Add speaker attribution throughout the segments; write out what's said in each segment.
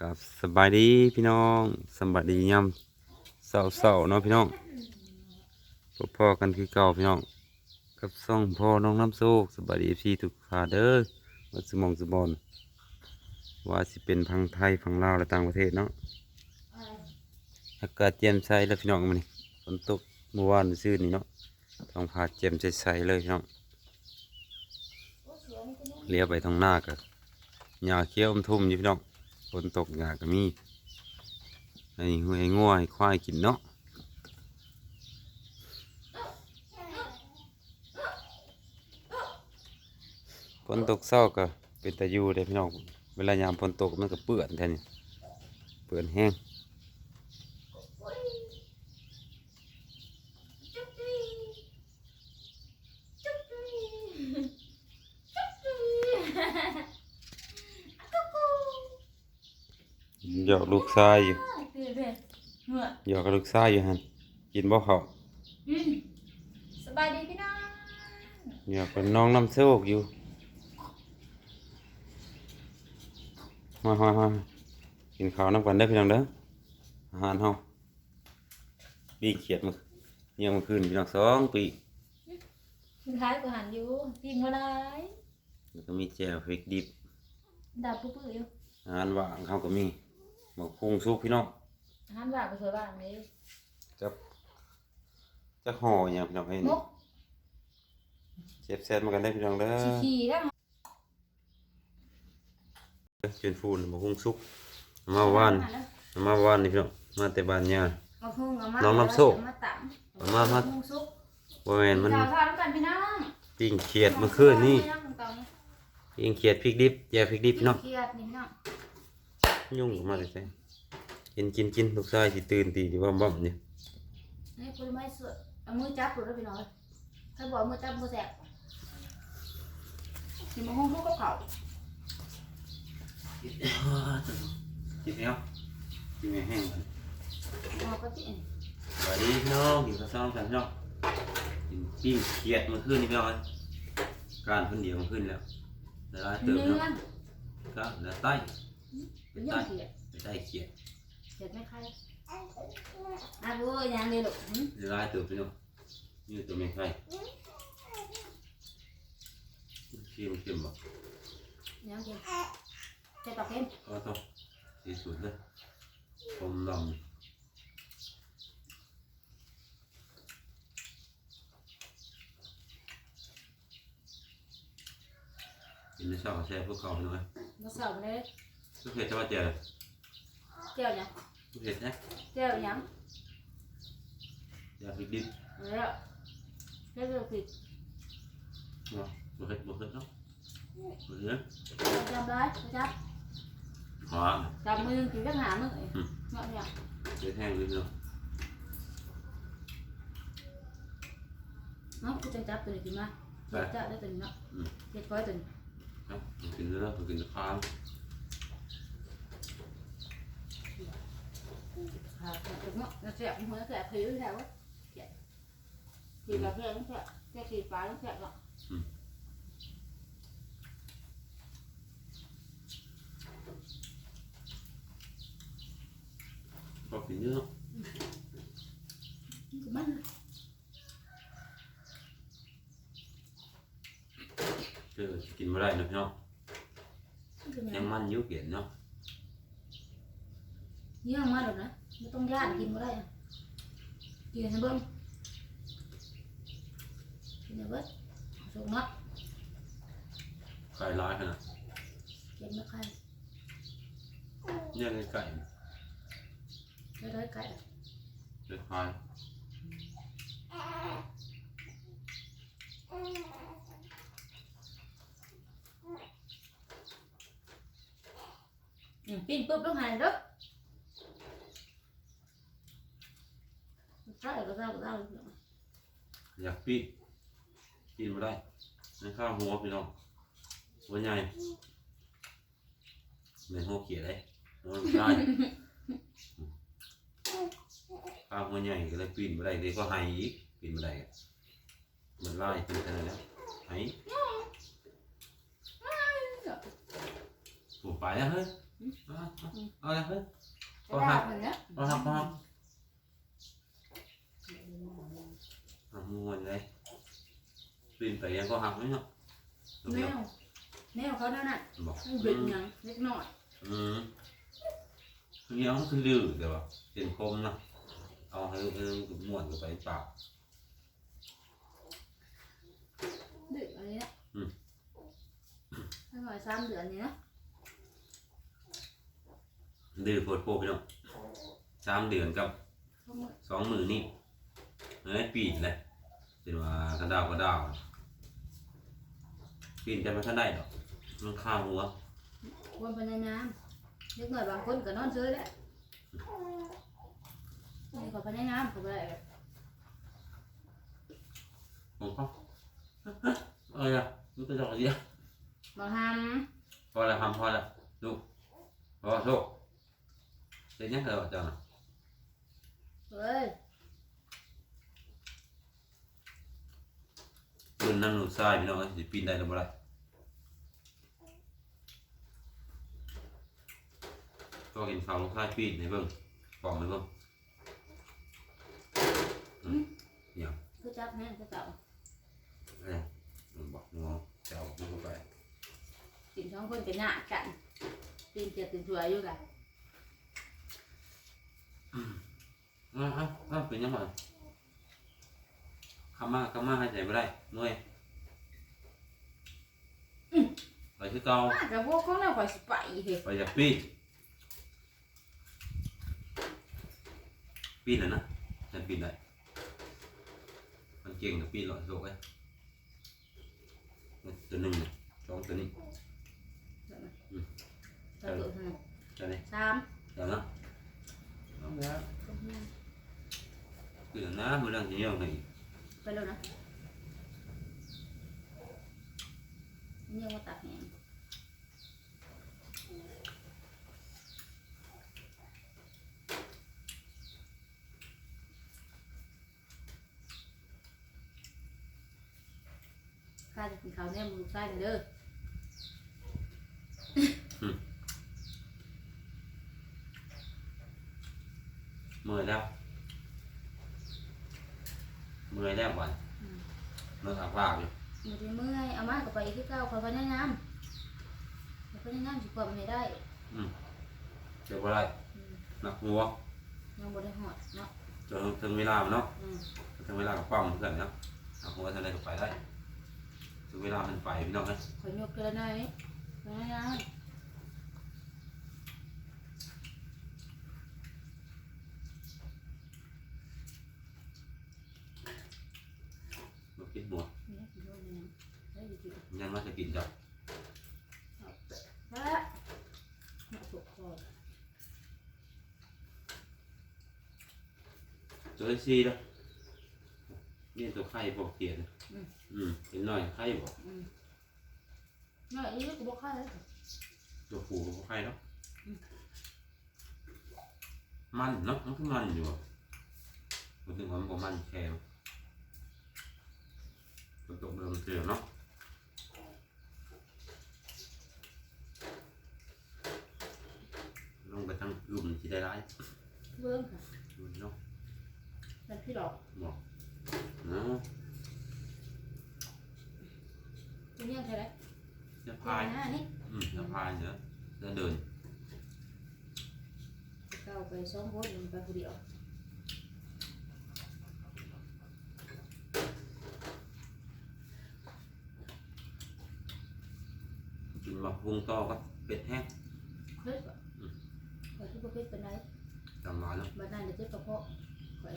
Speaker 1: กับสบายดีพี่น้องสบายดียามเศร้าๆเนาะพี่น้องพบพ่อกันคือเก่าพี่น้อง กับซ่องพ่อน้องน้ำโซกสบายดีพี่ทุกท่าเด้อวัดสมองสมบอนว่าสิเป็นพังไทยพังลาวและต่างประเทศเนาะอากาศเจียมใสแล้วพี่น้องมันนี่ฝนตกเมื่อวานซื่อนี่เนาะท้องฟ้าเจียมใสๆเลยพี่น้องเลี้ยวไปทางหน้ากับ หญ้าเขี้ยวอมทุ่มอยู่พี่น้องฝนตกหญ้าก็มีไอ้หัวให้งัวให้ควายกินเนาะฝนตกเศร้าก็เป็นตะยูเลยพี่น้องเวลายามฝนตกมันก็เปื่อนแท่นี่เปื่อนแห้ง อกลูกชายอยู่
Speaker 2: เพ่เพ่เหงื่อ
Speaker 1: หยอกกับลูกชายอยู่หันกินบ่เขา
Speaker 2: อืมสบายดีพี่น้อง
Speaker 1: หยอกกับน้องน้ำโชคอยู่มามามากินข้าวน้ำกันได้อพี่น้องเด้ออาหารเฮาปีเขียดมื้อเยี่ยมเมื่อคืนพี่น้องสองปี
Speaker 2: สุดท้ายกูหันอยู่ปีนมาได้
Speaker 1: แล้วก็มีแจ่วพริกดิบ
Speaker 2: ดาบปื้อๆอยู่
Speaker 1: อาหารว่างเขาก็มี หมกพุงซุปพี่น้อง
Speaker 2: อาหารว่างก็สวยว่างเลย
Speaker 1: จับจะห่ออย่างพี่น้องให้
Speaker 2: ม
Speaker 1: นี่
Speaker 2: ก
Speaker 1: เจ็บแซ่บมากันได้อพี่น้องเด้อ
Speaker 2: ขี่ๆแล้ว
Speaker 1: เชิญฟูนหมกพุงซุปมาว่านมาว่านนี่พี่น้องมาแต่บ้านย่า
Speaker 2: มาพุ่งเอามา
Speaker 1: น้องน้ำโชค
Speaker 2: มาตับ
Speaker 1: เอามามา
Speaker 2: พุ่งซุป
Speaker 1: บ่แม่นมัน
Speaker 2: ข้าวทอดแล้วกันพี่น้อง
Speaker 1: ปิ้งเขียดเมื่อคืนนี่
Speaker 2: พี่องตรงนี้
Speaker 1: ปิ้งเขียดพริกดิบแจ่วพริกดิบพี่น้อง
Speaker 2: เครียดนี่พี่น้อง
Speaker 1: ยุ่งออกมาเลยแซ่กินกินกินลูกชายสิตื่นตีอยู่ว่าบ่เนี่ย
Speaker 2: นี่กูไม่สวยเอามือจับกูแล้วพี่น้องถ้าบอกเอามือจับมือแสบสิมาหุ้มพวกกับเขา
Speaker 1: กินแล้วกินแห้งกัน
Speaker 2: เอาก็จิ
Speaker 1: สวัสดีพี่น้องอยู่กับซ่องกันพี่น้องกินปิ้งเขียดเมื่อคืนนี่พี่น้องการคนเดียวเมื่อคืนแล้วแล้วร้านเติม
Speaker 2: เนื้
Speaker 1: เนาะ
Speaker 2: อ
Speaker 1: ก็แล้วใต้ ไป
Speaker 2: เนื้อ
Speaker 1: ใต้
Speaker 2: เขียด
Speaker 1: ไปใต้เขียด
Speaker 2: เขียดไม่ใครอะดูยังเลยลูกหืม
Speaker 1: แล้วร้านเติมพี่น้องนี่ตัวไม่ใครเค็มเค็มบ่
Speaker 2: ยังเขียดเขียดปลาเค็ม
Speaker 1: ก็ต้องสีสุดเลยผมลำกินในชอบแช่พวกเขาหน่อย
Speaker 2: มาเสิร์ฟเลย
Speaker 1: ทุกเห็ดจะว่าเจอ
Speaker 2: เจียวยัง
Speaker 1: ทุกเห็ดนะ
Speaker 2: เจียวยัง
Speaker 1: อยากดิบดิบ
Speaker 2: เอาแล้วเจียวผิด
Speaker 1: เนาะบุเห็ดบุเห็ดเนาะ บุเห็ด
Speaker 2: จับเลยจับ
Speaker 1: หอม
Speaker 2: จับมือกินก็หามือเอ้ยเนาะเนี่ย
Speaker 1: เดือดแห้งเลยเนาะ
Speaker 2: เนาะกูจะจับตัวนี้กินมาเจียวจับได้ตัวนี้เนาะเจียวก้อยตัวนี้
Speaker 1: ครับกินเนื้อกินข้าว
Speaker 2: ค่ะถูกเนาะแล้วเสียบหัวเสียบผิวแถวเจียวขีดกระเทียมเสียบเจียวขีดปลาเสียบเนาะ
Speaker 1: ก็กินเนื้อ
Speaker 2: มัน
Speaker 1: เจอกินไม่ได้นะพี่น้อง
Speaker 2: คือ
Speaker 1: ยั
Speaker 2: ยังง
Speaker 1: มันยุ่เกียนเนาะ
Speaker 2: เยี่ยมมากเลยนะไม่ต้องย่านกินก็ได้อะกินให้เบิ้งกินให้เบิ้งสุกมาก
Speaker 1: ไก่ร้ายขนาด
Speaker 2: กินไม่ใคร
Speaker 1: เนี่ยไก่ไก่
Speaker 2: ไม่ได้ไก่
Speaker 1: เลือดพาย
Speaker 2: อืมปิ้งปุ๊บต้องหายเด้อ ใช่ก็ได้ก็ได้
Speaker 1: อยากปีกินม่ได้ในข้าวหัวพี่น้องหัวใหญ่ในหัวเขียดเลยหัวได้ข้าวหัวใหญ่ก็เลยปีนม่ได้เลยก็หายอีกปีนม่ได้มันไล่ป็นขนาดนั้นหายถูกไปแล้วเฮ้ยเอาเอาเลยเฮ้ย
Speaker 2: จะได้เหมือนเนี้ย
Speaker 1: เอาครับเอาครับเอามือหมดเลย ปีนไปยังก็หักไหมเนาะ
Speaker 2: แนวแนวเขานั่นน่ะ
Speaker 1: บอก
Speaker 2: มันเด็กหยังเล็กน้อย
Speaker 1: อืมเงี้ยมันคือดื้อเดี๋ยวบอกเป็นคมเนาะเอาให้เออม้วนกับไปปาก
Speaker 2: เด็กอะไรเนี่ย
Speaker 1: อืม
Speaker 2: ถ้าหน่อยสามเดือนนี้นะ
Speaker 1: ดื้อโพดโพพี่น้องสามเดือนกับ
Speaker 2: เขามือ
Speaker 1: สองมือนี่เอ้ยปีนเลยเป็นว่ากระดาวกระดาว ปีนกันมาท่านได้หรอกมันข้ามหัว
Speaker 2: ควรพยายามเล็กน้อยบางคนก็นอนเฉยแหละนี่ก็พยายามเขาไปได้แบบ
Speaker 1: ผมก็เอ้ยอะมันจะดอกเดียว
Speaker 2: บางท
Speaker 1: พอแล้วทำพอแล้วลูกพอโชคเดี๋ยวนี้เธอจังำ
Speaker 2: เฮ้ย
Speaker 1: ปืนนั่นหนูทรายพี่น้องสิปีนได้หรือไม่ได้ก็กินข้าวลูกชายปีนให้เบิ่งปอกให้เบิ่งอืมเนี่ย
Speaker 2: คือจับแม่งคือเก่า
Speaker 1: เอ้ยมันบอกน้องจะเอามันเข้าไป
Speaker 2: กินสองคนก็หน้ากันตีนเจ็บตีนสวยอยู่กัน
Speaker 1: อ้าวอ้าวอ้าวเป็นยังไง คำมาคำมาให้ใจไม่ได้หน่วยไปที่เก่า
Speaker 2: มากับพวกเขาเนี่ยคอยสิไปเถอะ
Speaker 1: ไปจากปีนปีนน่ะนะฉันปีนได้มันเก่งกับปีนหรอยโลกไอ้ตัวหนึ่งน่ะสองตัวนี้
Speaker 2: ตะลุเท่านั้น
Speaker 1: ตัวนี้
Speaker 2: สาม
Speaker 1: เดี๋ยวนะเอาแล้วคือนะมือดังจะเยี่ยมไง
Speaker 2: ไปแล้วนะเนี่ยว่าตักแหงข้าจะกินข้าวเนี่ยมึงใส่เลยเด้อ
Speaker 1: เมื่อยแล้วเมื่อยแล้ววันเมื่อยอักลากอยู่
Speaker 2: มันจะเมื่อยเอามาก็ไปที่เก้าคอยพยายามพยายามสิความให้ได้
Speaker 1: เดี๋ยวบ่ได้
Speaker 2: อืม
Speaker 1: หนักหัว
Speaker 2: ยังบ่ได้หอดเนาะ
Speaker 1: จนถึงเวลามันเนาะ
Speaker 2: อืม
Speaker 1: ถึงเวลากับปั้มเพื่อนเนาะหนักหัวทะเลก็ไปได้ถึงเวลามันไปพี่น้องนะ
Speaker 2: ขอยยกเกินหน่อยพยายาม
Speaker 1: กินหัว
Speaker 2: เนี่ยสิโยนเนี่ยได้อยู่ที่
Speaker 1: ยันว่าจะกินจับ
Speaker 2: พระมาสุกคอ
Speaker 1: ตัวที่สี่แล้วนี่ตัวไข่บอกเกียนอืมเห็นหน่อยไข่บอก
Speaker 2: อืมน้อยอีกก็บ่ค่าเลย
Speaker 1: ตัวผูบอกไข่เนาะมันเนาะมันคือมันอยู่อะมันถึงว่ามันบ่มันแข็ง มันตกเดิมเสียเนาะลงไปทางลุ่มที่ได้ร้าย
Speaker 2: เบิ่งค่ะ
Speaker 1: ดูเนาะ
Speaker 2: นั่นพี่ดอก
Speaker 1: บอกเนาะ
Speaker 2: เป็นยังไงเลย
Speaker 1: จะ
Speaker 2: พา
Speaker 1: พาย
Speaker 2: หน้านี่
Speaker 1: อืมจะพายเนอะจะเดิน
Speaker 2: เก้าไปสอง คนมันไปคนเดียว
Speaker 1: กินแบบพุงต่อก็เป็ดแห้ง
Speaker 2: เฮ้ยบ่ข่อยที่บ่เคยเป็นไร
Speaker 1: จำร้อยเนาะ
Speaker 2: บัดนั้นเดี๋ยวเจ็บกระเพาะข่อย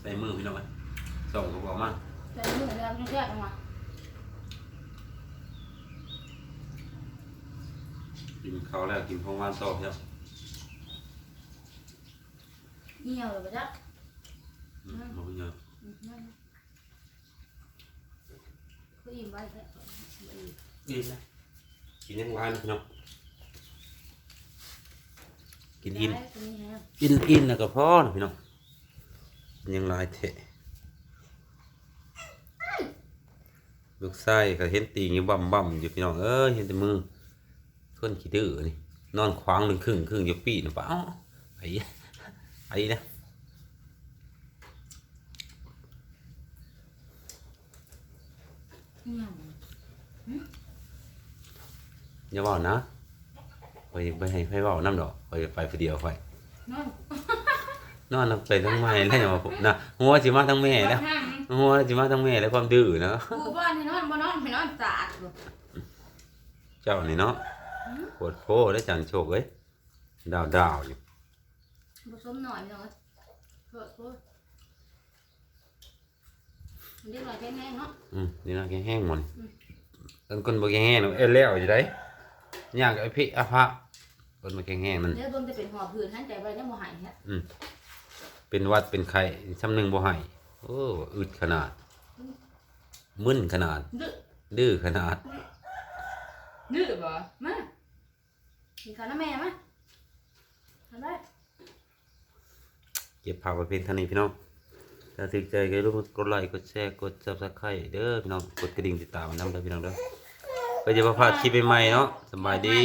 Speaker 1: ใส่มือพี่น้องไหมส่งก็บอกมา
Speaker 2: แต่มื้อแล้วมันแซ่บจังวะ
Speaker 1: กินข้าวแล้วกินของหวานต่อครับ
Speaker 2: เหี่ยวเลยบ่จ๊ะ
Speaker 1: อืมมาเป็นเยอะ
Speaker 2: อืมนั่นคื ออิ่มไว้แค่บ่อิ่ม
Speaker 1: กินนะกินยังหวานพี่น้องกินอิ่ม
Speaker 2: ได้ตัวนี้แฮะ
Speaker 1: กินอิ่มแล้วก็พอนะพี่น้องยังหลายเทะลูกไส้ก็เห็นตีงอยู่บ่ำบ่ำอยู่พี่น้องเอ้ยเห็นแต่มือคนขี้ดื้อนี่นอนขวางหนึ่งครึ่งครึ่งอยู่ปีนะเปล่าไอ้ไอ้นะ
Speaker 2: อืม
Speaker 1: อย่าบอกนะไปไปให้ไปบอกน้ำดอกไปไปผู้เดียวไป
Speaker 2: นอน
Speaker 1: นอนไปทั้งไม่แล้วอย่ามาผมนะหัวจิมาทั้งแม่แล้ว
Speaker 2: ห้าง
Speaker 1: หัวจิมาทั้งแม่แล้วความดื้อนะ
Speaker 2: กูบ้านให้นอนบ่นอนให้นอนสะอาดบ่
Speaker 1: เจ้านี่เนาะปวดโพแล้วจันโชคเอ้ยดาวดาวอยู่
Speaker 2: ผสมหน่อยเนาะเพิ่ม เพิ่มมันเรียกว่าแห้งๆเนาะ
Speaker 1: อืมนี่นะแกแห้งหมดต้นคนบ่แกแห้งเนาะเอ้ยแล้วอยู่ได้ยากไอ้พี่อภะคนบ่แกแห้งนั่น
Speaker 2: เดี๋ยวต้นจะเป็นหอบหืดหันใจไปยังบ่หายฮะ
Speaker 1: เป็นหวัดเป็นไข้ซ้ำหนึงบ่ให้โอ้อึดขนาด มึนขนาด
Speaker 2: ดื้อ
Speaker 1: ดื้อขนาด
Speaker 2: ดื้อบ่มากินข้าวนะแม่มาทำได้
Speaker 1: เก็บภาพไว้เพียงเท่านี้พี่น้อง ถ้าถึกใจก็รู้กดไลค์กดแชร์กดซับสไครต์เด้อพี่น้องกดกระดิ่งติดตามไว้นำเด้อพี่น้องเด้อก็จะบ่พลาดคลิปใหม่ๆเนาะสบายดี